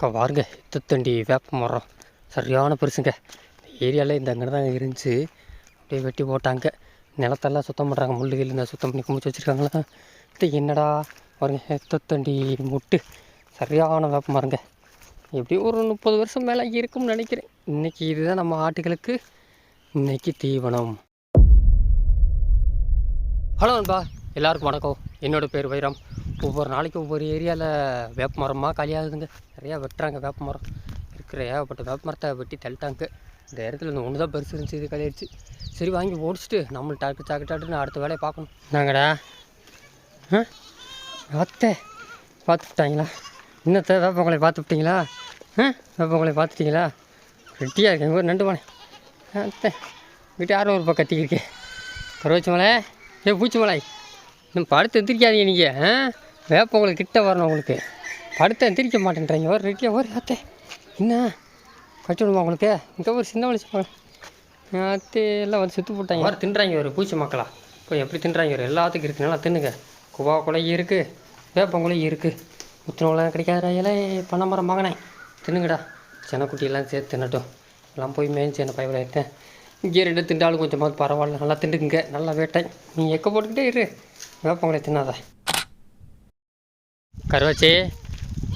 அக்கா பாருங்க இத்தத்தண்டி வேப்ப மரம். சரியான பெருசுங்க. ஏரியாவில் இந்த அங்கே தான் இருந்துச்சு. அப்படியே வெட்டி போட்டாங்க. நிலத்தெல்லாம் சுத்தம் பண்ணுறாங்க முள்ளுகள் இந்த சுத்தம் பண்ணி குமிச்சு வச்சுருக்காங்களா? இது என்னடா? பாருங்க. எத்தத்தண்டி முட்டு. சரியான வேப்ப மரங்க. எப்படியும் ஒரு முப்பது வருஷம் மேலே இருக்கும்னு நினைக்கிறேன். இன்றைக்கி இதுதான் நம்ம ஆட்டுகளுக்கு இன்றைக்கி தீவனம். ஹலோ அன்பா எல்லாருக்கும் வணக்கம். என்னோடய பேர் வைரம். ஒவ்வொரு நாளைக்கு ஒவ்வொரு ஏரியாவில் வேப்ப மரமாக காலியாகுதுங்க. நிறையா வெட்டுறாங்க வேப்ப மரம். இருக்கிற ஏகப்பட்ட வேப்ப மரத்தை வெட்டி தள்ளிட்டாங்க. இந்த இடத்துல இந்த ஒன்று தான் பெருசு இருந்துச்சு இது கழிச்சு சரி வாங்கி ஓடிச்சிட்டு நம்ம டாக்கு சாக்கு டாக்குன்னு அடுத்த வேலையை பார்க்கணும். நாங்கடா ஆ? அத்தை பார்த்துட்டாங்களா இன்னத்தை வேப்பங்களை பார்த்துட்டிங்களா ஆ? வேப்பங்களை பார்த்துட்டீங்களா ரெட்டியாக இருக்கேன் ஒரு நண்டு மலை. அத்தை வீட்டு யாரோ ஒரு பக்கம் கத்திக்கிருக்கேன் கருவச்சி மலை ஏ பூச்சி மலை. இன்னும் படுத்து எந்திரிக்காதீங்க நீங்கள் ஆ? வேப்ப உங்களுக்கு கிட்ட வரணும் உங்களுக்கு. படுத்து எந்திரிக்க மாட்டேன்றீங்க. ஒரு ரெட்டியாக ஒரு அத்தை. என்ன? கட்டி விடுமா உங்களுக்கு? இங்கே ஒரு சின்ன வலிச்சு போல எல்லாம் வந்து செத்து போட்டாங்க. ஒரு தின்றாங்க ஒரு பூச்சி மக்களா? இப்போ எப்படி தின்றாங்க ஒரு எல்லாத்துக்கும் இருக்குது நல்லா தின்னுங்க. குவா குலையும் இருக்குது வேப்பங்குலையும் இருக்குது உத்திரவெல்லாம் கிடைக்காத இலை பனைமரம் மகனே தின்னுங்கடா. செனக்குட்டியெல்லாம் சேர்த்து தின்னட்டும். எல்லாம் போய் மேய்ச்சி என்ன பயவில் எடுத்தேன். இங்கே ரெண்டு திண்டாலும் கொஞ்சமாவது பரவாயில்ல. நல்லா திண்டுக்குங்க நல்லா வேட்டை நீ எக்க போட்டுக்கிட்டே இரு. வேப்பங்களை தின்னாத. கருவாச்சே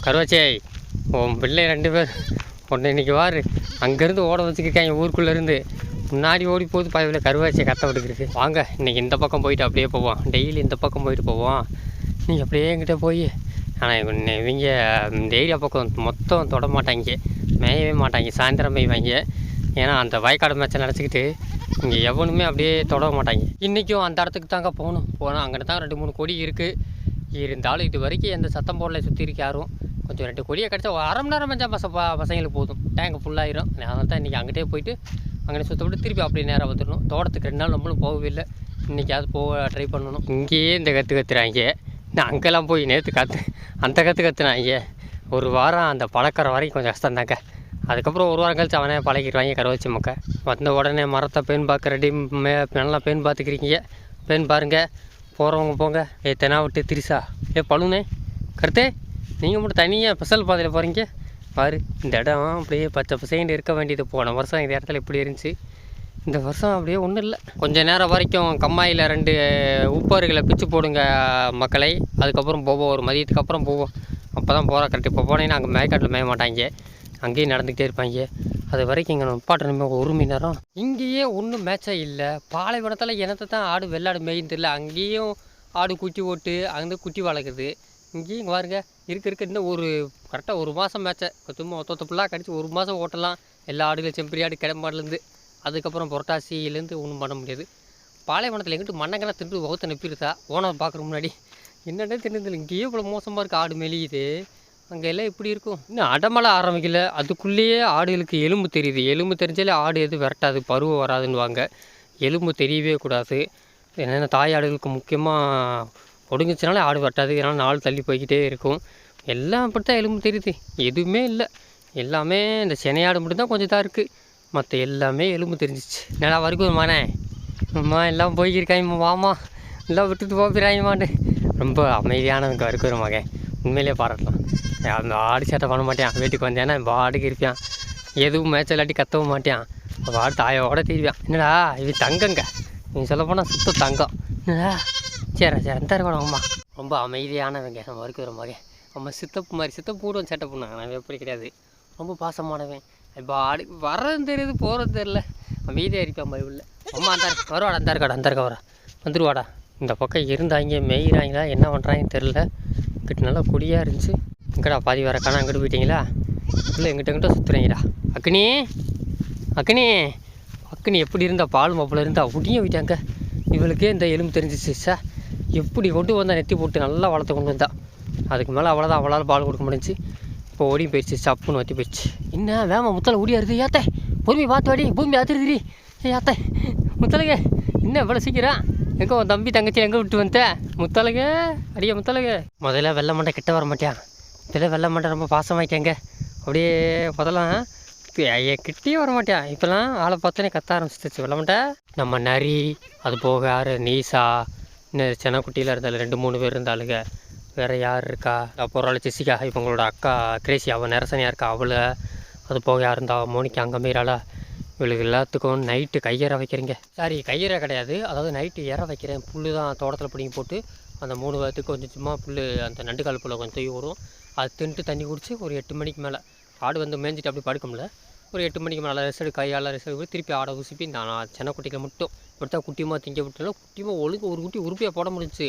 கருவாச்சே. உன் பிள்ளை ரெண்டு பேர். ஒன்று இன்னைக்கு வாரு. அங்கேருந்து ஓட வச்சுக்கிருக்காங்க ஊருக்குள்ளேருந்து. முன்னாடி ஓடி போகுது பயவில் கருவாச்சியை கத்த விட்டுக்கிருக்கு. வாங்க இன்றைக்கி இந்த பக்கம் போயிட்டு அப்படியே போவோம். டெய்லி இந்த பக்கம் போயிட்டு போவோம். நீங்கள் அப்படியே என்கிட்ட போய். ஆனால் இவங்க இவங்க இந்த ஏரியா பக்கம் மொத்தம் தொட மாட்டாங்க. மேயவே மாட்டாங்க சாயந்தரம் மேய்வாங்க. ஏன்னா அந்த வயக்காடு மேட்சை நினச்சிக்கிட்டு இங்கே எவனுமே அப்படியே தொட மாட்டாங்க. இன்றைக்கும் அந்த இடத்துக்கு தாங்க போகணும். போனால் அங்கே தான் ரெண்டு மூணு கொடி இருக்குது இருந்தாலும் இது வரைக்கும் எந்த சத்தம் போடல சுற்றி இருக்க யாரும். கொஞ்சம் ரெண்டு கொடியை கிடச்சா ஒரு அரை மணி நேரம் பஞ்சா பச பசங்களுக்கு போதும். டேங்க் ஃபுல்லாயிரும் அதனால தான் இன்றைக்கி அங்கிட்டே போயிட்டு அங்கே சுற்றப்பட்டு திருப்பி அப்படியே நேராக வந்துடணும். தோட்டத்துக்கு ரெண்டு நாள் நம்மளும் போகவே இல்லை. இன்றைக்காவது போக ட்ரை பண்ணணும். இங்கேயே இந்த கற்று கத்துறாங்க. நான் அங்கெல்லாம் போய் நேற்று கற்று அந்த கற்று கத்துனாங்க. ஒரு வாரம் அந்த பழக்கிற வரைக்கும் கொஞ்சம் கஷ்டம் தாங்க. அதுக்கப்புறம் ஒரு வாரம் கழிச்சு அவனே பழகிடுவாங்க கருவச்சி மக்க. வந்த உடனே மரத்தை பெண் பார்க்க ரெடி மே நல்லா பெண் பார்த்துக்கிறீங்க. பெண் பாருங்க. போகிறவங்க போங்க. ஏ தெனாவட்டு திரிசா. ஏ பழுனே கருத்தே நீங்கள் மட்டும் தனியாக ஸ்பெஷல் பாதையில் போகிறீங்க பாரு இந்த இடம் அப்படியே பச்சை பசைன்னு இருக்க வேண்டியது. போன வருஷம் இந்த இடத்துல இப்படி இருந்துச்சு. இந்த வருஷம் அப்படியே ஒன்றும் இல்லை. கொஞ்சம் நேரம் வரைக்கும் கம்மாயில் ரெண்டு உப்பாறுகளை பிச்சு போடுங்க மக்களை. அதுக்கப்புறம் போவோம் ஒரு மதியத்துக்கு அப்புறம் போவோம். அப்போ தான் போகிறோம் கரெக்ட் இப்போ போனீங்கன்னா அங்கே மேய்க்காட்டில் மேய மாட்டாங்க. அங்கேயும் நடந்துக்கிட்டே இருப்பாங்க. அது வரைக்கும் இங்கே நிப்பாட்டணுமே ஒரு மணி நேரம். இங்கேயே ஒன்றும் மேட்சே இல்லை. பாலைவனத்தில் இனத்தை தான் ஆடு வெள்ளாடு மேயும் தெரியல. அங்கேயும் ஆடு குட்டி ஓட்டு அங்கே குட்டி வளர்க்குது இங்கேயும் இங்கே பாருங்க இருக்க இருக்க. இன்னும் ஒரு கரெக்டாக ஒரு மாதம் மேட்சை சும்மா ஒத்த ஒத்த ஃபுல்லாக கடிச்சு ஒரு மாதம் ஓட்டலாம். எல்லா ஆடுகளும் செம்பரி ஆடு கிடம்பாடுலேருந்து அதுக்கப்புறம் புரட்டாசியிலேருந்து ஒன்றும் பண்ண முடியாது. பாலைவனத்தில் எங்கிட்டு மண்ணங்கெல்லாம் திண்டு வகுத்த நப்பிருக்கா ஓனர் பார்க்குற முன்னாடி. என்னென்ன தின்னு இங்கேயே இவ்வளோ மோசமாக இருக்குது ஆடு மெலியுது. அங்கே எல்லாம் எப்படி இருக்கும்? இன்னும் அடமலை ஆரம்பிக்கல. அதுக்குள்ளேயே ஆடுகளுக்கு எலும்பு தெரியுது. எலும்பு தெரிஞ்சாலே ஆடு எதுவும் விரட்டாது பருவம் வராதுன்னுவாங்க. எலும்பு தெரியவே கூடாது. என்னென்ன தாய் ஆடுகளுக்கு முக்கியமாக ஒடுங்குச்சுனாலே ஆடு விரட்டாது. இதனால் நாள் தள்ளி போய்கிட்டே இருக்கும். எல்லாம் அப்படி தான் எலும்பு தெரியுது. எதுவுமே இல்லை. எல்லாமே இந்த செனையாடு மட்டும்தான் கொஞ்சம் தான் இருக்குது மற்ற எல்லாமே எலும்பு தெரிஞ்சிச்சு. நல்லா வரைக்கும் மகனே? அம்மா எல்லாம் போய்க்கிருக்காங்க. வாமா எல்லாம் விட்டுட்டு போகிறாங்கம்மாண்டு ரொம்ப அமைதியானவங்க இருக்கிற மகன். உண்மையிலேயே பாராட்டலாம். அந்த ஆடு சேட்டை பண்ண மாட்டான் வீட்டுக்கு வந்தேன்னா பாட்டுக்கு இருப்பான் எதுவும் மேய்ச்சல் இல்லாட்டி கத்தவும் மாட்டான் பாட்டு தாயோட தீருவான் என்னடா இது தங்கங்க. நீ சொல்ல போனால் சுத்த தங்கம். என்னடா? சரி சரி அந்த இருக்கணும் ரொம்ப அமைதியானவங்க. நம்ம இருக்கிற மாதிரி. நம்ம சித்தப்பு மாதிரி சித்தப்பு கூட சேட்டை பண்ணாங்க நான் எப்படி கிடையாது. ரொம்ப பாசமானவன். இப்போ ஆடு வர்றது தெரியுது போகிறது தெரில அமைதியாக இருப்பான் பைபிளில் அம்மா அந்த வருவாடா அந்த இருக்காடா அந்த இருக்கா வரா வந்துருவாடா. இந்த பக்கம் இருந்தாங்க மேயிறாங்களா என்ன பண்ணுறாங்கன்னு தெரில இங்கிட்ட நல்லா குடியாக இருந்துச்சு. இங்கடா பாதி வர காணா அங்கிட்டு போயிட்டீங்களா? இல்லை எங்கிட்ட எங்கிட்ட சுற்றுறீங்கடா அக்னி அக்னி அக்னி எப்படி இருந்தா பால் மாப்பிள்ள இருந்தா ஒடிய விட்டாங்க இவளுக்கே இந்த எலும்பு தெரிஞ்சிச்சு சார் எப்படி கொண்டு வந்தால் நெத்தி போட்டு நல்லா வளர்த்து கொண்டு வந்தா. அதுக்கு மேலே அவ்வளோதான் அவளால் பால் கொடுக்க முடிஞ்சு. இப்போ ஓடி போயிடுச்சு சப்புன்னு வத்தி போயிடுச்சு. என்ன வேமா முத்தலை ஓடியாருது ஏத்தே பூமி பார்த்து வாடி பூமி ஆத்திருதுடி ஏ ஏத்த என்ன இவ்வளோ சீக்கிரம்? எங்கே உன் தம்பி தங்கச்சி எங்கே விட்டு வந்த? முத்தலகே அடியே முத்தலகே. முதல்ல வெள்ளை மண்டை கிட்ட வர மாட்டேன் இதில் வெள்ளை மண்டை ரொம்ப பாசமாயிட்டேங்க அப்படியே முதல்ல ஐய கிட்டே வர மாட்டேன் இப்போலாம் ஆளை பார்த்தோன்னே கத்த ஆரம்பிச்சிருச்சு. வெள்ளை மண்டை நம்ம நரி அது போக யார்? நீசா இன்னும் சென்னக்குட்டியில் இருந்தாலும் ரெண்டு மூணு பேர் இருந்தாளுங்க. வேறு யார் இருக்கா? அப்புறம் ஜெசிகா. இப்போ உங்களோட அக்கா கிரேசி. அவள் நரசனியாக இருக்கா? அவளை. அது போக யார் இருந்தா? மோனிக்கு அங்கே மீறாளா இவளுக்கு எல்லாத்துக்கும் நைட்டு கையற வைக்கிறீங்க. சாரி கையற கிடையாது. அதாவது நைட்டு இற வைக்கிறேன். புல்லு தான் தோட்டத்தில் பிடிங்கி போட்டு அந்த மூணு வாரத்துக்கு கொஞ்சம் சும்மா புல் அந்த நண்டுக்கால் புல்லை கொஞ்சம் தூய் வரும் அது தின்ட்டு தண்ணி குடித்து ஒரு எட்டு மணிக்கு மேலே. ஆடு வந்து மேய்ஞ்சிட்டு அப்படி படுக்கும்ல ஒரு எட்டு மணிக்கு மேலே ரெஸ்ட் கையால் ரெஸ்ட் எடுத்து திருப்பி ஆடை உசுப்பி நான் சின்ன குட்டிகளை மட்டும். இப்படித்தான் குட்டியமாக திங்க விட்டாலும் குட்டியமாக ஒழுங்கு ஒரு குட்டி உருப்பையாக போட முடிஞ்சுச்சு.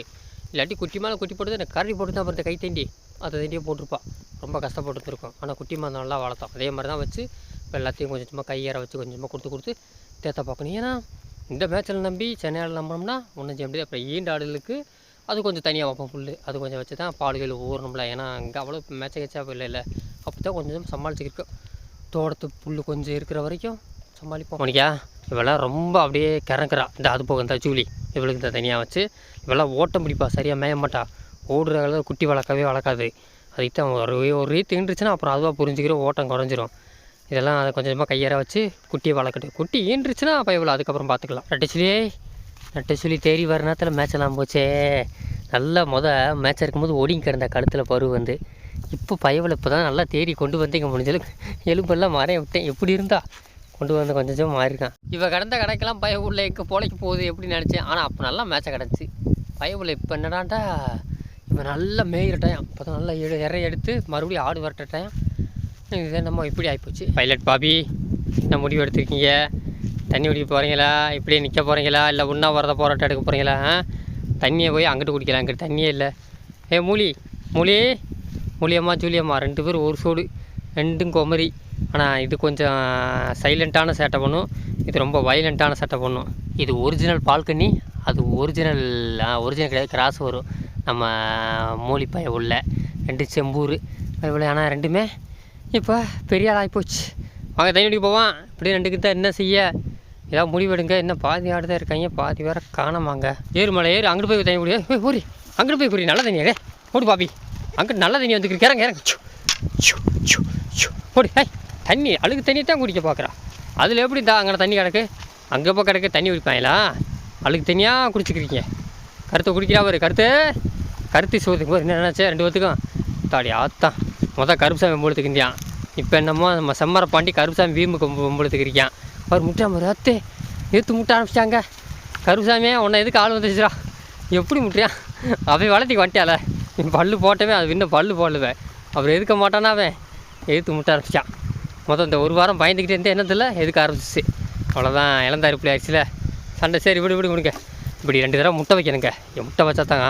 இல்லாட்டி குட்டி மேலே குட்டி போட்டு எனக்கு கரடி போட்டு தான் அப்புறம் கை தண்டி அதை தண்டியே போட்டிருப்பா. ரொம்ப கஷ்டப்பட்டு ஆனால் குட்டி மாதிரி நல்லா வளர்த்தோம் அதே மாதிரி தான் வச்சு இப்போ எல்லாத்தையும் கொஞ்சம் சும்மா கையேற வச்சு கொஞ்சமாக கொடுத்து கொடுத்து தேத்த பார்க்கணும். ஏன்னா இந்த மேட்சில் நம்பி சென்னையில் நம்பினோம்னா ஒன்றும் செய்ய முடியாது அப்புறம் ஈண்டு ஆடுகளுக்கு அது கொஞ்சம் தனியாக வைப்போம் புல் அது கொஞ்சம் வச்சு தான் பால்கள் ஊறணும்ல. ஏன்னா அங்கே அவ்வளோ மேட்ச கச்சா இல்லை இல்லை அப்போ தான் கொஞ்சம் சமாளிச்சுக்கிருக்கோம் தோட்டத்து புல் கொஞ்சம் இருக்கிற வரைக்கும் சமாளிப்போம். மணிக்கா இவெல்லாம் ரொம்ப அப்படியே கிறக்குறா இந்த அது போக இந்த ஜூலி. இவளுக்கு இந்த தனியாக வச்சு இவெல்லாம் ஓட்டம் பிடிப்பா சரியாக மேய மாட்டா. ஓடுற அளவு குட்டி வளர்க்கவே வளர்க்காது. அதுக்கு தான் ஒரு ஒரு ரீ அப்புறம் அதுவாக புரிஞ்சுக்கிறோம் ஓட்டம் குறைஞ்சிரும். இதெல்லாம் அதை கொஞ்சம் கொஞ்சமாக கையேற வச்சு குட்டியை வளர்க்கட்டு குட்டி ஈன்றுச்சுன்னா அப்போ இவ்வளோ அதுக்கப்புறம் பார்த்துக்கலாம் நட்டு சொல்லி தேறி வர நேரத்தில் மேட்ச் எல்லாம் போச்சே. நல்லா முத மேட்ச் இருக்கும்போது ஓடிங்க கிடந்த கழுத்தில் பருவு வந்து. இப்போ பயவில் இப்போ தான் நல்லா தேடி கொண்டு வந்து இங்கே எலும்பெல்லாம் மறைய விட்டேன். எப்படி இருந்தா? கொண்டு வந்து கொஞ்சம் மாறிருக்கான். இப்போ கடந்த கடைக்கெல்லாம் பய உள்ள எங்கே போகுது எப்படி நினச்சேன். ஆனால் அப்போ நல்லா மேட்சை கிடச்சி பய உள்ள இப்போ என்னடாண்டா? இவன் நல்லா மேயிற டைம் அப்போ தான் நல்லா எடு இறைய எடுத்து மறுபடியும் ஆடு வரட்ட டைம் இது நம்ம இப்படி ஆகிப்போச்சு பைலட் பாபி என்ன முடிவு எடுத்திருக்கீங்க? தண்ணி குடிக்க போகிறீங்களா இப்படியே நிற்க போகிறீங்களா இல்லை உண்ணாவிரத போராட்டம் எடுக்க போகிறீங்களா ஆ? தண்ணியை போய் அங்கிட்டு குடிக்கலாம். அங்கிட்டு தண்ணியே இல்லை. ஏ மூலி மூலி. மூலியம்மா ஜூலியம்மா. ரெண்டு பேரும் ஒரு சோடு ரெண்டும் குமரி. ஆனால் இது கொஞ்சம் சைலண்ட்டான சேட்டை பண்ணும். இது ரொம்ப வைலண்ட்டான சேட்டை பண்ணும். இது ஒரிஜினல் பால்கனி. அது ஒரிஜினல் ஒரிஜினல் கிடையாது. கிராஸ் வரும். நம்ம மூலிப்பாய உள்ள. ரெண்டு செம்பூர். அதுபோல் ஆனால் ரெண்டுமே இப்போ பெரிய ஆளாகி ஆகிப்போச்சு வாங்க தண்ணி குடிக்க போவான் இப்படி ரெண்டுக்கு தான் என்ன செய்ய? ஏதாவது முடிவெடுங்க. என்ன பாதி ஆடு தான் இருக்காங்க பாதி வேற காணமாங்க. ஏறு மலை ஏறு. அங்கிட்டு போய் தண்ணி குடி போய் ஓடி அங்கிட்டு போய் குறி நல்ல தண்ணியாடே ஓடி பாப்பி அங்கிட்டு நல்ல தண்ணி வந்து கிறங்க இறங்க. சு, சு, ஓடி தண்ணி. அழுக்கு தண்ணி தான் குடிக்க பார்க்குறா. அதில் எப்படி தான் அங்கே தண்ணி கிடக்கு? அங்கே போய் கிடக்கு தண்ணி குடிப்பாங்களா? அழுக்கு தண்ணியாக குடிச்சிக்கிறீங்க கருத்தை குடிக்கிறா பாரு. கருத்து. கருத்து சோதுக்கு போது என்ன ரெண்டு பேத்துக்கும். தாடி ஆத்தான். மொதல் கருப்பு சாமி இருந்தியான் இப்போ என்னமோ நம்ம செம்மரை பாண்டி கருப்புசாமி வீம்பு கும்பலுத்துக்கு இருக்கான் அவர் முட்டா மாதிரி அத்தே ஏற்று முட்டை ஆரம்பிச்சிட்டாங்க. கருசாமியே உன்னை எதுக்கு ஆள் வந்துச்சுரா எப்படி முட்டுறியான் அவன் வளர்த்திக்கு வந்துட்டால நீ பல்லு போட்டவே அது இன்னும் பல்லு போடலுவேன் அவர் எதுக்க மாட்டானா அவன்? எடுத்து முட்டை ஆரம்பிச்சான் மொத்தம் இந்த ஒரு வாரம் பயந்துக்கிட்டே இருந்தே என்னதில்ல எதுக்கு ஆரம்பிச்சிச்சு? அவ்வளோதான் இளந்தாரி பிள்ளை ஆயிடுச்சுல. சண்டை சரி விடு விடு கொடுங்க இப்படி ரெண்டு தடவை முட்டை வைக்கணுங்க. என் முட்டை வச்சா தாங்க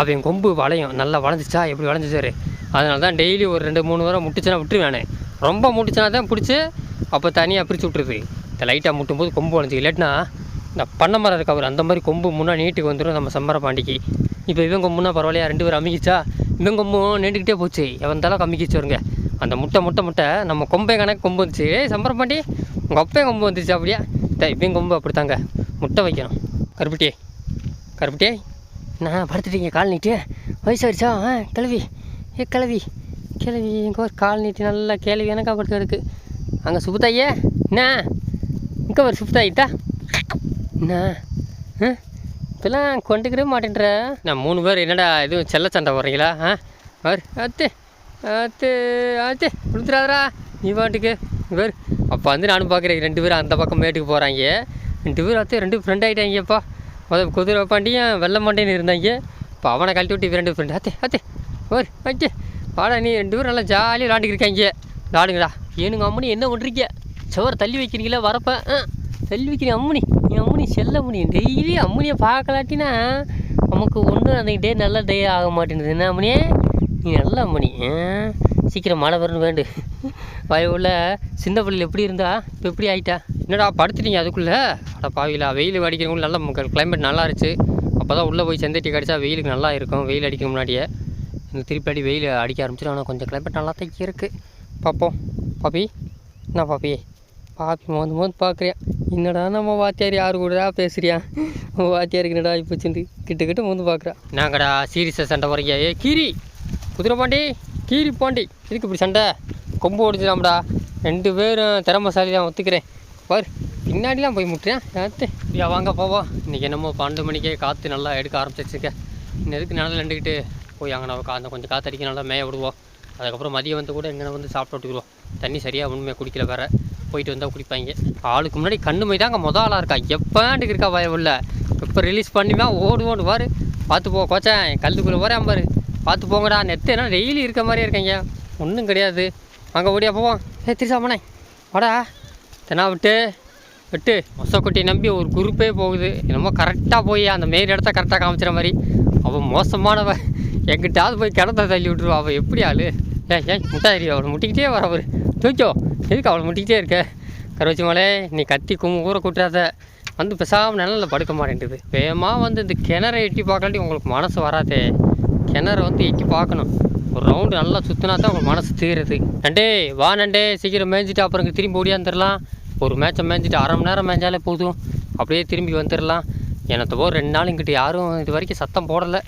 அவன் கொம்பு வளையும். நல்லா வளைஞ்சிச்சா? எப்படி வளைஞ்சிச்சாரு அதனால தான் டெய்லி ஒரு ரெண்டு மூணு வாரம் முட்டுச்சுன்னா விட்டுருவேன் ரொம்ப முட்டுச்சுனா தான் பிடிச்சி அப்போ தனியாக பிரித்து விட்டுருது இந்த லைட்டாக முட்டும் போது கொம்பு வளைஞ்சி இல்லாட்டினா இந்த பண்ணை மரம் இருக்கவர் அந்த மாதிரி கொம்பு முன்னாடி நீட்டுக்கு வந்துடும் நம்ம சம்மர பாண்டிக்கு. இப்போ இவன் கொம்புனா பரவாயில்லையா? ரெண்டு பேரும் அமுகிச்சா இவன் கொம்பும் நீண்டுக்கிட்டே போச்சு. எவன் தலை கம்மிக்கிச்சு வருங்க அந்த முட்டை முட்டை முட்டை நம்ம கொம்பை கணக்கு கொம்பு வந்துச்சு. ஏ சம்பரம் பாண்டி உங்கள் அப்பையும் கொம்பு வந்துச்சு அப்படியா? டேய், இவன் கொம்பு அப்படித்தாங்க. முட்டை வைக்கணும். கருப்பட்டியே கருப்பட்டியே. நான் படுத்துட்டீங்க? கால் நீட்டு. வயசாயிடுச்சா ஆ கிளவி. ஏ கிளவி. கிளவி எங்கள் கால் நீட்டி நல்லா கேள்வி எனக்கா படுத்து இருக்குது அங்கே சுப்புத்தாயே என்ன? இங்கே ஒரு சுப்புத்தாயிட்டா என்ன? இப்பெல்லாம் கொண்டுக்கவே மாட்டேன்ற. நான் மூணு பேர் என்னடா எதுவும் செல்ல சண்டை போடுறீங்களா? ஆ? அவர் அத்து அத்து அத்து. கொடுத்துறாதரா நீ பாட்டுக்கு வரு. அப்போ வந்து நானும் பார்க்குறேன் ரெண்டு பேரும் அந்த பக்கம் மேட்டுக்கு போகிறாங்க ரெண்டு பேரும் அத்து ரெண்டு ஃப்ரெண்ட் ஆகிட்டாங்கப்பா முதல் குதிரை பாண்டியும் வெள்ளை பாண்டியன்னு இருந்தாங்க. இப்போ அவனை கழட்டி விட்டு ரெண்டு ஃப்ரெண்டு அத்தே அத்தே ஒரு அச்சே வாடா நீ ரெண்டு பேரும் நல்லா ஜாலியாக விளாண்டுக்கிருக்காங்க விளாடுங்களா ஏனுங்க அம்மனி என்ன பண்ணுறீங்க சுவரை தள்ளி வைக்கிறீங்களா வரப்ப? ஆ தள்ளி வைக்கிறீங்க அம்மனி. நீ அம்மனி செல்ல அம்மனி. டெய்லி அம்மனியை பார்க்கலாட்டினா நமக்கு ஒன்றும் அந்த டே நல்ல டே ஆக மாட்டேங்குது என்ன அம்மனியே நீ நல்ல அம்மனி. ஆ, சீக்கிரம் மழை வரணும் வேண்டு. வயவுள்ள சின்ன பிள்ளைல எப்படி இருந்தா? இப்போ எப்படி ஆயிட்டா? என்னடா படுத்துட்டீங்க அதுக்குள்ளே? அட பாவிலா வெயில் அடிக்கிறவங்களும் நல்ல கிளைமேட் நல்லா இருந்துச்சு. அப்போ தான் உள்ளே போய் செந்தட்டி கடிச்சா வெயிலுக்கு நல்லா இருக்கும். வெயில் அடிக்க முன்னாடியே. இந்த திருப்பி அடி வெயில் அடிக்க ஆரம்பிச்சிடும் ஆனால் கொஞ்சம் கிளைமேட் நல்லா தான் இருக்குது பார்ப்போம் பாப்பி என்ன பாப்பி பாப்பி மோந்து மோந்து பார்க்குறியா என்னடா நம்ம வாத்தியார் யார் கூடடா பேசுறியா? வாத்தியாருக்கு என்னடா இப்போ சிந்து கிட்ட கிட்ட மோந்து பார்க்குறா நாங்கடா சீரியஸாக சண்டை போகிறீங்க ஏ கீரி! குதிரை பாண்டி! கீரி பாண்டி! இதுக்கு இப்படி சண்டை? கொம்பு ஓடிச்சிடாம்டா ரெண்டு பேரும் திறமசாலி தான் ஒத்துக்கிறேன். பார் பின்னாடிலாம் போய் முட்டுறேன் ஏத்து இப்படியா வாங்க போவோம். இன்றைக்கி என்னமோ பன்னெண்டு மணிக்கே காற்று நல்லா எடுக்க ஆரம்பிச்சிருச்சுக்க இன்னும் எதுக்கு நிலத்துல நின்றுக்கிட்டு போய் அங்கே நம்ம அந்த கொஞ்சம் காற்றடிக்க நல்லா மேய விடுவோம். அதுக்கப்புறம் மதியம் வந்து கூட எங்கே வந்து சாப்பிட்டு விட்டுக்குருவோம். தண்ணி சரியாக ஒன்றுமே குடிக்கல வேற. போயிட்டு வந்தால் குடிப்பாங்க. ஆளுக்கு முன்னாடி கண்ணு மை தாங்க மொதல் ஆளாக இருக்கா. எப்போண்டுக்கு இருக்கா பய உள்ள. இப்போ ரிலீஸ் பண்ணிமா ஓடுவோன்னு பாரு. பார்த்து போ கோச்சேன் கழுத்துக்குள்ளே போகிறேன் பாரு. பார்த்து போங்கடா. நெத்து என்ன டெய்லி இருக்க மாதிரியே இருக்கீங்க. ஒன்றும் கிடையாது. அங்கே ஓடியா போவோம். ஏ திருசாமனே வாடா. தினா விட்டு. விட்டு. மொசக்குட்டி நம்பி ஒரு குரூப்பே போகுது. என்னமோ கரெக்டாக போய் அந்த மாரி இடத்த கரெக்டாக காமிச்சிற மாதிரி. அவள் மோசமானவன். எங்கிட்டாவது போய் கிடத்த தள்ளி விட்ருவா அவள் எப்படி ஆளு? ஏய் ஏய் முட்டாதிரி அவளை முட்டிக்கிட்டே வர அவர். தூக்கோ எதுக்கு அவளை முட்டிக்கிட்டே இருக்க? கருவச்சி மலை நீ கத்தி கும்பு ஊற கூட்டாத வந்து பெசாமல் நிழலில் படுக்க மாட்டேன்ட்டுது வேகமாக வந்து இந்த கிணறை எட்டி பார்க்கலாட்டி உங்களுக்கு மனசு வராதே. கிணறை வந்து எட்டி பார்க்கணும். ஒரு ரவுண்டு நல்லா சுற்றினா தான் உங்களுக்கு மனசு தீருது. நண்டே வா நண்டே. சீக்கிரம் மேய்ஞ்சிட்டு அப்புறம் இங்கே திரும்பி ஓடியாந்துடலாம் ஒரு மேட்சை மேய்ஞ்சிட்டு அரை மணி நேரம் மேய்ஞ்சாலே போதும். அப்படியே திரும்பி வந்துடலாம் என்னத்தவோ ரெண்டு நாள் இங்கிட்ட யாரும் இது வரைக்கும் சத்தம் போடலை.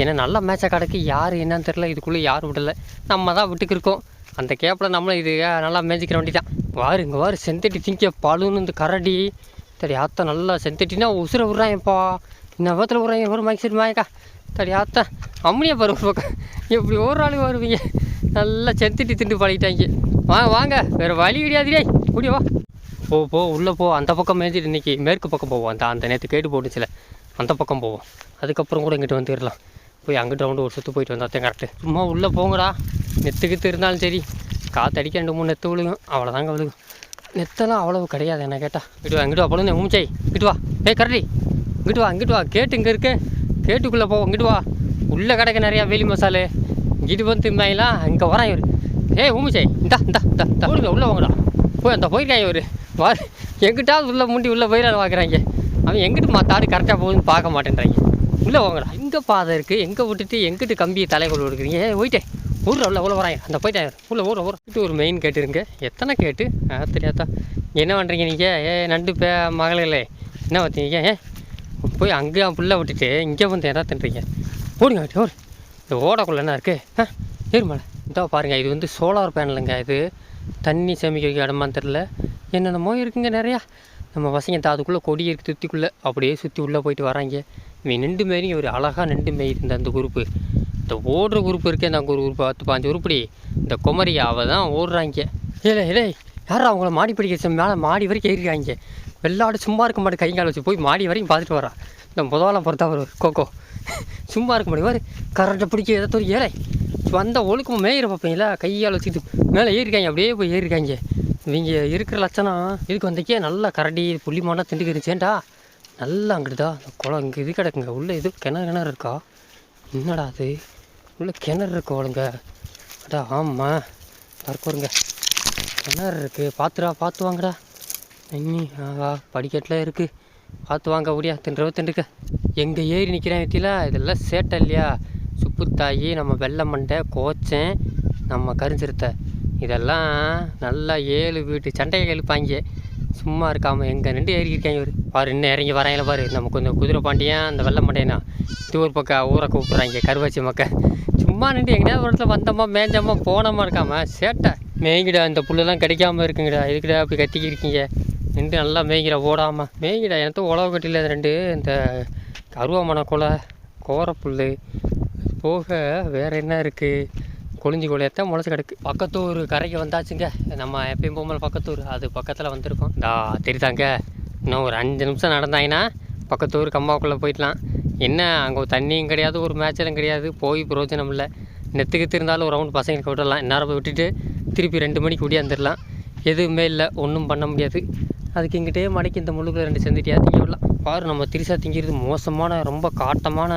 ஏன்னா நல்ல மேட்சை கிடக்கு. யார் என்னன்னு தெரில இதுக்குள்ளே யாரும் விடலை. நம்ம தான் விட்டுக்கு இருக்கோம். அந்த கேப்பில் நம்மளும் இது நல்லா மேய்ச்சிக்கிற வண்டி தான் வாரு இங்கே வாரு. செந்தட்டி திங்க பழுன்னு இந்த கரடி. தடி ஆத்தா நல்லா செந்தட்டினா உசுர விட்றாங்கப்பா இந்த விதத்தில் விட்றாங்க ஒரு மைக் செட் மாயக்கா தடி ஆத்தா அம்மனியா பாரு ஒரு பக்கம். எப்படி ஒரு ஆளுக்கு வருவீங்க? நல்லா செந்தட்டி திண்டு பழகிட்டாங்க. வாங்க வாங்க. வேறு வழி கிடையாதுடே கூடிய வா. போ போ உள்ளே போ. அந்த பக்கம் மேய்ஞ்சிட்டு இன்னைக்கு மேற்கு பக்கம் போவோம். அந்த அந்த நேற்று கேட்டு போட்டுச்சுல. அந்த பக்கம் போவோம். அதுக்கப்புறம் கூட இங்கிட்டு வந்துடலாம் போய் அங்கிட்டு ரவுண்டு ஒரு சுற்று போயிட்டு வந்தால் கரெக்டு சும்மா உள்ளே போங்கடா. நெத்துக்கித்து இருந்தாலும் சரி. காத்தடிக்க ரெண்டு மூணு நெத்து விழுகும். அவ்வளோதாங்க விழுகும். நெத்தெல்லாம் அவ்வளவு கிடையாது என்ன கேட்டால் இங்கிட்டு வா இங்கிட்டு வா பொழுது மூச்சை இங்கிட்டு வா. ஏய் கரடி. இங்கிட்டு வா இங்கிட்டு வா. கேட்டு இங்கே இருக்கு. கேட்டுக்குள்ளே போ இங்கிட்டு வா. உள்ளே கிடக்க நிறையா வேலி மசாலு. இங்கிட்டு வந்து திரும்பாங்களா இங்கே வரான் இவர். ஏய் ஊமிச்சை இந்தா இந்தா இந்தா இந்தா. உள்ளே உள்ளே வாங்கடா. போய் அந்த போயிருக்காங்க இவர். வா எங்கிட்டாவது உள்ளே முண்டி உள்ளே போயிடாது பார்க்குறாங்க அவன் எங்கிட்டு மாத்தாடு கரெக்டாக போகுதுன்னு பார்க்க மாட்டேன்றாங்க. உள்ளே வாங்கடா. எங்கே பாதை இருக்குது எங்கே விட்டுட்டு எங்கிட்டு கம்பியை தலைக்குள்ள கொடுக்குறீங்க ஏய் போயிட்டே. ஊரில் உள்ள உள்ள வராங்க அந்த போயிட்டேன் உள்ள ஊர் ஊர இது ஒரு மெயின் கேட்டுருங்க எத்தனை கேட்டு ஆ தெரியாதா? என்ன பண்ணுறீங்க நீங்கள் ஏ நண்டு பே மகளே. என்ன பார்த்தீங்க ஏ போய் அங்கே புள்ள விட்டுட்டு இங்கே வந்து என்ன தின்றீங்க? ஓடுங்க அப்படி ஓடு இந்த ஓடக்குள்ள என்ன இருக்குது ஆ ஏறுமலை இதோ பாருங்கள் இது வந்து சோலார் பேனலுங்க இது தண்ணி சேமிக்க வைக்க இடமான்னு தெரில என்னென்னமோ இருக்குங்க நிறையா. நம்ம பசங்க தான் அதுக்குள்ளே கொடி இருக்குது சுற்றிக்குள்ளே அப்படியே சுற்றி உள்ளே போயிட்டு வராங்க. இவன் நின்று மாரி ஒரு அழகாக நின்று மேயுது இந்த அந்த குரூப்பு இந்த ஓடுற குரூப் இருக்கே அந்த ஒரு குரூப் பத்து பாஞ்சு உருப்படி. இந்த குமரி அவள் தான் ஓடுறாங்க. இல்லை ஏலே யார் அவங்கள மாடி பிடிக்க மேலே மாடி வரைக்கும் ஏறிக்காங்க வெள்ளாடு சும்மா இருக்க மாட்டேன் கைங்கால வச்சு போய் மாடி வரைக்கும் பார்த்துட்டு வரா. இந்த முதலாம் பொறுத்தா ஒரு கோகோ. சும்மா இருக்க முடியும் பாரு. பிடிக்க ஏதோ ஒரு ஏழை வந்த ஒழுக்கம் மேயிற பார்ப்பீங்களா? கையால் வச்சுக்கிட்டு மேலே ஏறிக்காங்க அப்படியே போய் ஏறிக்காங்க இவங்க இருக்கிற லட்சணம் இதுக்கு வந்தக்கே நல்லா கரடி புள்ளி மண்ணா திண்டுக்கு திண்டுக்கிருச்சேன்டா நல்லா அங்கிட்டுதா அந்த குளம் இங்கே இது கிடக்குங்க. உள்ளே இது கிணறு கிணறு இருக்கா? என்னடா அது? உள்ளே கிணறு இருக்கு அவளுங்க அடா ஆமாம் தற்கொருங்க கிணறு இருக்குது பார்த்துடா பார்த்து வாங்கடா. தண்ணி ஆகா படிக்கட்டில் இருக்குது பார்த்து வாங்க ஓடியா. தின்றவை திண்டுக்க எங்கே ஏறி நிற்கிறேன் வெத்தியில் இதெல்லாம் சேட்டை இல்லையா? சுப்புத்தாயி நம்ம வெள்ளை மண்டை கோச்சேன் நம்ம கரிஞ்சிருத்தை இதெல்லாம் நல்லா ஏழு வீட்டு சண்டையை எழுப்பாங்க. சும்மா இருக்காமல் எங்கே நின்று ஏறிக்கிருக்காங்க இருக்காங்க இவர். பாரு இன்னும் இறங்கி வராங்கள பாரு. நம்ம கொஞ்சம் குதிரை பாண்டியன் அந்த வெள்ளை மண்டையனா தூர் பக்கம் ஊரை கூப்பிட்றாங்க கருவாச்சி மக்கள் சும்மா நின்று எங்கேயாவது ஒரு இடத்துல வந்தோமா மேஞ்சோமா போனோமா இருக்காமல் சேட்டை. மேய்கிடா இந்த புல்லெல்லாம் கிடைக்காம இருக்குங்கடா. இதுக்குடா அப்படி கத்திக்கி இருக்கீங்க? நின்று நல்லா மேய்கிற ஓடாமல் மேய்கிடா எனக்கு உழவு கட்டியில் ரெண்டு. இந்த கருவாமனை கொலை கோரப்புல் போக வேறு என்ன இருக்குது கொழிஞ்சி கொலையத்தான் முளைச்சி கிடக்கு? பக்கத்தூர் கரைக்கு வந்தாச்சுங்க. நம்ம எப்பயும் போகும்போது பக்கத்தூர். அது பக்கத்தில் வந்திருக்கோம். தா தெரியுதாங்க இன்னும் ஒரு அஞ்சு நிமிஷம் நடந்தாங்கன்னா பக்கத்தூர் கம்மாவுக்குள்ளே போயிடலாம். என்ன அங்கே தண்ணியும் கிடையாது ஒரு மேட்சலும் கிடையாது. போய் பிரயோஜனம் இல்லை. நெத்துக்கு இருந்தாலும் ஒரு ரவுண்ட் பசங்களுக்கு விட்டுடலாம். இந்நேரம் போய் விட்டுட்டு திருப்பி ரெண்டு மணிக்கு ஓடியாந்துடலாம் எதுவுமே இல்லை ஒன்றும் பண்ண முடியாது. அதுக்கு இங்கிட்டே மடக்கி இந்த முழுக்கில் ரெண்டு செந்தட்டியாக திங்க விடலாம் பாரு நம்ம திரிசா திங்கிறது மோசமான ரொம்ப காட்டமான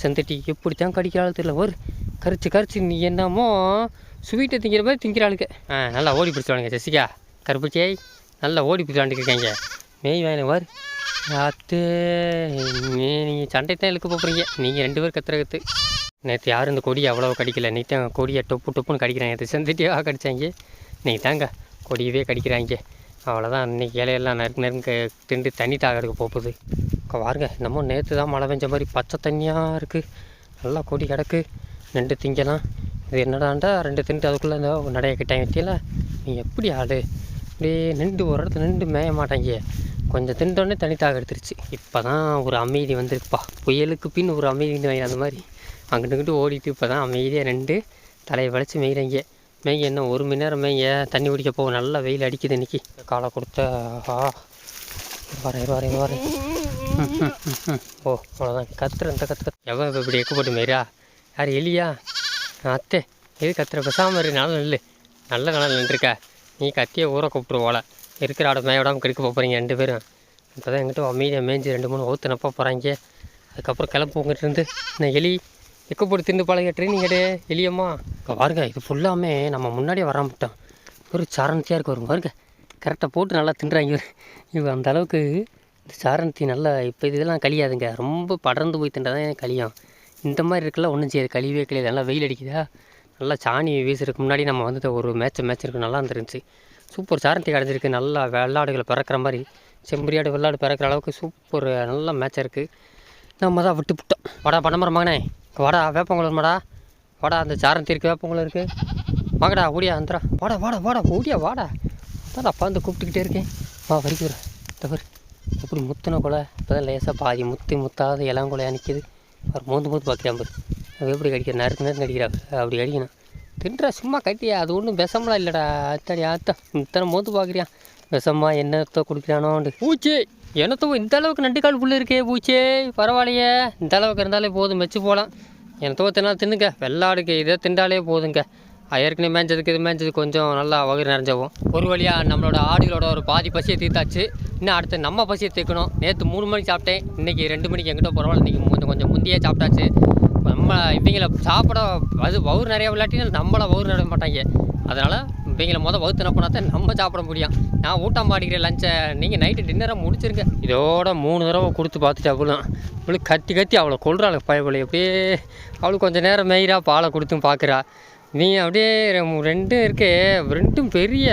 செந்தட்டி. எப்படி தான் கடிக்கிறாலும் தெரியல. ஒரு கரிச்சு கரிச்சு நீ என்னமோ ஸ்வீட்டை திங்கிற மாதிரி திங்கிறாளுக்கு ஆ நல்லா ஓடி பிடிச்சிவானுங்க ஜெசிகா. கருப்பச்சியாய் நல்லா ஓடி பிடிச்சாண்டுருக்காங்க மேய் வேணும் வார். அத்து நீங்கள் சண்டை தான் இழுக்க போகிறீங்க நீங்கள் ரெண்டு பேரும் கத்துற கற்று நேற்று யாரும் இந்த கொடியை அவ்வளோ கடிக்கல. நீ தான் கொடியை டொப்பு டொப்புன்னு கடிக்கிறாங்க. இது செந்தட்டியாக கடிச்சாங்க. நீ தாங்க கொடியவே கடிக்கிறாங்க. அவ்வளோதான் இன்னைக்கு இலையெல்லாம் நறுக்கு நறுக்கு திண்டு தண்ணி தாகிறதுக்கு போகுது. பாருங்க நம்ம நேற்று தான் மழை பெஞ்ச மாதிரி பச்சை தண்ணியாக இருக்குது நல்லா கொடி கிடக்கு. ரெண்டு திங்கலாம். இது என்னடாண்டா ரெண்டு திண்டு அதுக்குள்ளே இந்த நடைய கிட்டாங்க வச்சியில நீ எப்படி ஆடு அப்படியே நின்று ஒரு இடத்துல நின்று மேய மாட்டாங்க. கொஞ்சம் திண்டோடனே தனித்தாக எடுத்துருச்சு. இப்போ தான் ஒரு அமைதி வந்திருக்குப்பா. புயலுக்கு பின் ஒரு அமைதி வாங்கி அந்த மாதிரி. அங்கிட்டு இங்கிட்டு ஓடிட்டு இப்போ தான் அமைதியாக ரெண்டு தலையை வளைச்சி மேய்கிறாங்க மேய்ங்க என்ன ஒரு மணி நேரம் மேய்ங்க. தண்ணி குடிக்க போகும் நல்லா வெயில் அடிக்குது இன்னைக்கு. காலை கொடுத்த ஆ வரேன் வரேன் வரேன் ஓ அவ்வளோதான் கத்துற இந்த கத்து எவ்வளோ இப்படி எக்கப்பட்டு போட்டு யார் எலியா? அத்தே. எது கத்துற பேசாமல் இரு நல்லா நல்லு. நல்ல நாள் நின்றுருக்க. நீ கத்தியை ஊற கூப்பிட்டு போல. இருக்கிற ஆட மேய கெடுக்க போகிறீங்க ரெண்டு பேரும். இப்போ தான் எங்கிட்ட அமைதியாக மேய்ஞ்சி ரெண்டு மூணு ஊற்று நப்ப போகிறாங்க அதுக்கப்புறம் கிளம்பு உங்கள்கிட்ட இருந்து. நான் எலி? எக்கு போட்டு திண்டு பழக ட்ரைனிங் எடு எலியம்மா இப்போ பாருங்க இது ஃபுல்லாமே நம்ம முன்னாடியே வராமட்டோம் ஒரு சாரணத்தியாக இருக்கு வரும் பாருங்க. கரெக்டாக போட்டு நல்லா தின்றாங்க இவர் அந்த அளவுக்கு இந்த சாரணத்தி நல்லா இப்போ இதெல்லாம் கழியாதுங்க. ரொம்ப படர்ந்து போய் தின்றதான் கழியும். இந்த மாதிரி இருக்குல்ல ஒன்றும் செய்யாது. கழிவே கழியாது நல்லா வெயில் அடிக்குதா? நல்லா சாணி வீசுறதுக்கு முன்னாடி நம்ம வந்து ஒரு மேட்ச் மேட்ச் இருக்கு. நல்லா இருந்துருந்துச்சு. சூப்பர் சாரண்டி கிடஞ்சிருக்கு நல்லா வெள்ளாடுகளை பறக்கிற மாதிரி செம்பரியாடு வெள்ளாடு பறக்கிற அளவுக்கு சூப்பர் நல்ல மேட்சாக இருக்குது நம்ம தான் விட்டு விட்டோம் வாடா பண்ணமரம் மகனே இங்க வாடா வேப்பங்குளம் வாடா வாடா அந்த சாரந்தி இருக்குது வேப்பங்குளம் இருக்குது வாங்கடா ஓடியா அந்தரா வாடா வாடா வாடா ஓடியா வாடா. அதான் அப்பா வந்து கூப்பிட்டுக்கிட்டே இருக்கேன். வா வரைக்கும் தவறு பாரு. எப்படி முத்துன கொலை? இப்போ தான் லேசாக பாதி முத்தி முத்தாத இளங்கொலையாக நிற்கிது அவர் மோந்து மோந்து பார்க்குறான் பாரு அவன் எப்படி கடிக்கிற நறுக்கு நறுக்கு கடிக்கிறா அப்படி கடிக்கணும் தின்றா சும்மா கட்டியா? அது ஒன்றும் விஷமெலாம் இல்லைடா. அத்தாடி ஆத்தா இத்தனை மோந்து பார்க்குறியான் விஷமா என்னத்தை குடிக்கிறானோண்டு. பூச்சி எனத்தோ இந்த அளவுக்கு நண்டு கால் இருக்கே பூச்சே. பரவாயில்லையே. இந்த அளவுக்கு இருந்தாலே போதும் வச்சு போகலாம் எனத்தோ தின்னா தின்னுங்க. வெள்ளாடுக்கு இதை தின்றாலே போதுங்க. ஏற்கனவே மேய்ஞ்சதுக்கு இது மேய்ஞ்சது கொஞ்சம் நல்லா வயிறு நிறைஞ்சவும். ஒரு வழியாக நம்மளோட ஆடுகளோட ஒரு பாதி பசியை தீர்த்தாச்சு. இன்னும் அடுத்து நம்ம பசியை தீர்க்கணும். நேற்று மூணு மணிக்கு சாப்பிட்டேன். இன்றைக்கி ரெண்டு மணிக்கு எங்கிட்ட பரவாயில்ல. இன்றைக்கி கொஞ்சம் கொஞ்சம் முந்தியே சாப்பிட்டாச்சு. நம்ம இவங்கள சாப்பிட அது வவுறு நிறைய விளையாட்டினா நம்மளை வவுறு நட மாட்டாங்க. அதனால் இவங்கள மொதல் வகுத்து என்ன தான் நம்ம சாப்பிட முடியும். நான் ஊட்டம் பாடிக்கிற லஞ்சை நீங்கள் நைட்டு டின்னரை முடிச்சிருங்க. இதோட மூணு தடவை கொடுத்து பார்த்துட்டு அவ்வளோ இவளுக்கு கத்தி கத்தி அவளை கொள்றாள் பயபலை. அப்படியே அவளுக்கு கொஞ்சம் நேரம் மேய்கிறா பாலை கொடுத்தும் பார்க்குறா. நீ அப்படியே ரெண்டும் இருக்கு ரெண்டும் பெரிய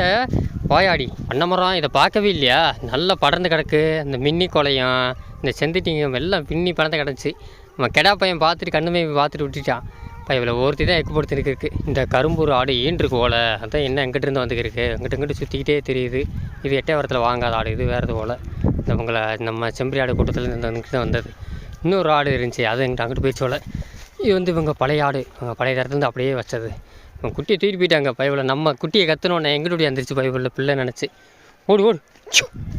வாயாடி. பண்ணமரம் இதை பார்க்கவே இல்லையா? நல்லா படர்ந்து கிடக்கு. இந்த மின்னி கொலையும் இந்த செந்திட்டிங்கும் எல்லாம் பின்னி படர்ந்து கிடந்துச்சு. நம்ம கெடா பையன் பார்த்துட்டு கண்ணுமே பார்த்துட்டு விட்டுட்டான். இப்போ இவ்வளோ ஒருத்தி தான் எக்குப்படுத்திருக்கு இருக்கு. இந்த கரும்பூர் ஆடு ஈன்றிருக்கு போல. அதான் என்ன எங்கிட்ட வந்துக்கிருக்கு அங்கிட்ட இங்கிட்டு சுற்றிக்கிட்டே தெரியுது. இது எட்டே வாரத்தில் வாங்காத ஆடு. இது வேறது போல். இந்த உங்களை நம்ம செம்பரி ஆடு கூட்டத்தில் இருந்து வந்துட்டு தான் வந்தது. இன்னொரு ஆடு இருந்துச்சு. அது எங்கிட்ட அங்கிட்டு போயிடுச்சு போல இது வந்து இவங்க பழைய ஆடு. இவங்க பழைய தரத்துலேருந்து அப்படியே வச்சது. இவங்க குட்டியை தூக்கிட்டு போயிட்டாங்க பைபிளில். நம்ம குட்டியை கற்றுனோடனே எங்களுடைய வந்துருச்சு பைபிளில் பிள்ளை நினச்சி. ஓடு ஓடு.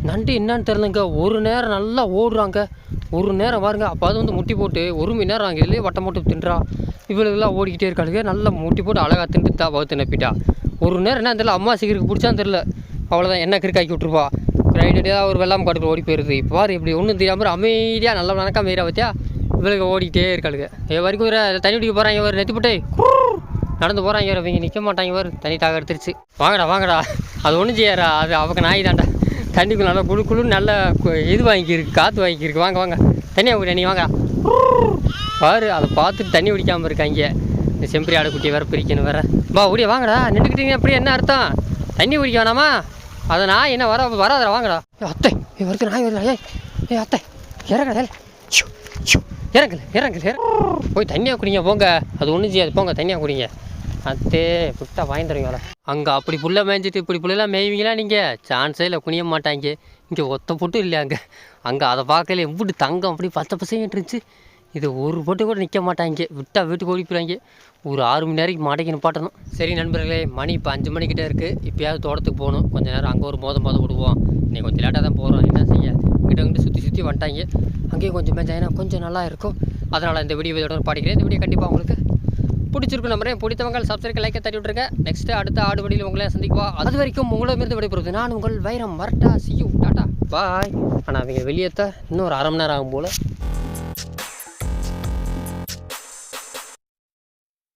நண்டு என்னன்னு தெரிலங்க ஒரு நேரம் நல்லா ஓடுறாங்க. ஒரு நேரம் பாருங்க. அப்போ அது வந்து முட்டி போட்டு ஒரு மணி நேரம் அங்கே இதுலேயே வட்டம் போட்டு தின்றா. இவளுக்கெல்லாம் ஓடிக்கிட்டே இருக்காளுங்க. நல்லா முட்டி போட்டு அழகாக தின்ட்டு தான் பகுத்து நப்பிட்டா ஒரு நேரம் என்ன தெரியல. அம்மா சீக்கிரம் பிடிச்சான்னு தெரில அவ்வளோதான் என்ன கிறுக்காக்கி விட்ருப்பா ரைட்டு ஒரு வெள்ளாம காட்டுக்கு ஓடி போயிடுது இப்போ பாரு இப்படி ஒன்றும் தெரியாமல் அமைதியாக நல்லா நடக்காம மீறா பார்த்தியா இவளுக்கு ஓடிக்கிட்டே இருக்காளுங்க. இது வரைக்கும் ஒரு தண்ணி குடிக்க போகிறாங்க ஒரு நெத்தி போட்டே. நடந்து போகிறாங்க இவங்க நிற்க மாட்டாங்க ஒரு தண்ணி தாக எடுத்துருச்சு. வாங்கடா வாங்கடா. அது ஒன்றும் செய்யாரா அது அவங்க நாய் தான்டா. தண்ணிக்குள்ள நல்லா குளு குளுன்னு நல்லா கு- இது வாங்கியிருக்கு காற்று வாங்கியிருக்கு. வாங்க வாங்க. தண்ணியாக குடி நீ வாங்கடா. பாரு அதை பார்த்துட்டு தண்ணி குடிக்காமல் இருக்காங்க. இந்த செம்பரி ஆடு குட்டியை வேறு பிரிக்கணும் வேற. பா ஓடியா வாங்கடா. நின்றுக்கிட்டீங்க அப்படி என்ன அர்த்தம்? தண்ணி குடிக்க வேணாமா? அதை நான் என்ன வர வராதடா வாங்கடா. ஏ அத்தை இவருக்கு நாய் வருதா ஏய் ஏ அத்தை இறங்கடா இறங்கல இறங்கல இறங்க போய் தண்ணியாக குடிங்க போங்க. அது ஒன்றும் செய்யாது. போங்க தண்ணியாக குடிங்க. அத்தே விட்டா வாங்கி அங்கே அப்படி புல்ல மேய்ஞ்சிட்டு இப்படி புள்ளெல்லாம் மேய்வீங்களா நீங்கள் சான்ஸே இல்லை குனிய மாட்டாங்க. இங்கே ஒத்த பொட்டு இல்லை அங்கே. அங்கே அதை பார்க்கல எப்படி தங்கம் அப்படி பச்சை பசங்கிட்டு இருந்துச்சு. இது ஒரு பொட்டு கூட நிற்க மாட்டாங்க. விட்டா வீட்டுக்கு ஓடி போயிடுவாங்க. ஒரு ஆறு மணி நேரம் மாடைக்கு நிப்பாட்டணும். சரி நண்பர்களே மணி இப்போ அஞ்சு மணிக்கிட்ட இருக்குது இப்போயாவது தோட்டத்துக்கு போகணும். கொஞ்ச நேரம் அங்கே ஒரு மோதம் மோதம் விடுவோம் இன்றைக்கி கொஞ்சம் லேட்டாக தான் போகிறோம் என்ன செய்ய? அங்கிட்ட அங்கிட்ட சுற்றி சுற்றி வந்துட்டாங்க. அங்கேயும் கொஞ்சம் மேஞ்சாயினா கொஞ்சம் நல்லா இருக்கும். அதனால் இந்த வீடியோ இதோட பாடிக்கிறேன். இந்த வீடியோ கண்டிப்பாக உங்களுக்கு பிடிச்சிருக்கும் நம்பரே. பிடித்தவங்க சப்ஸ்கிரைப் லைக்கை தட்டி விட்ருங்க நெக்ஸ்ட்டு அடுத்த ஆடு வழியில் உங்களை சந்திக்குவா அது வரைக்கும் உங்களிடமிருந்து விடைபெறுவது நான் உங்கள் வைரம் மரட்டா சியூ டாட்டா பாய் ஆனால் அவங்க வெளியேற்ற இன்னும் ஒரு அரை மணி நேரம் ஆகும் போல்.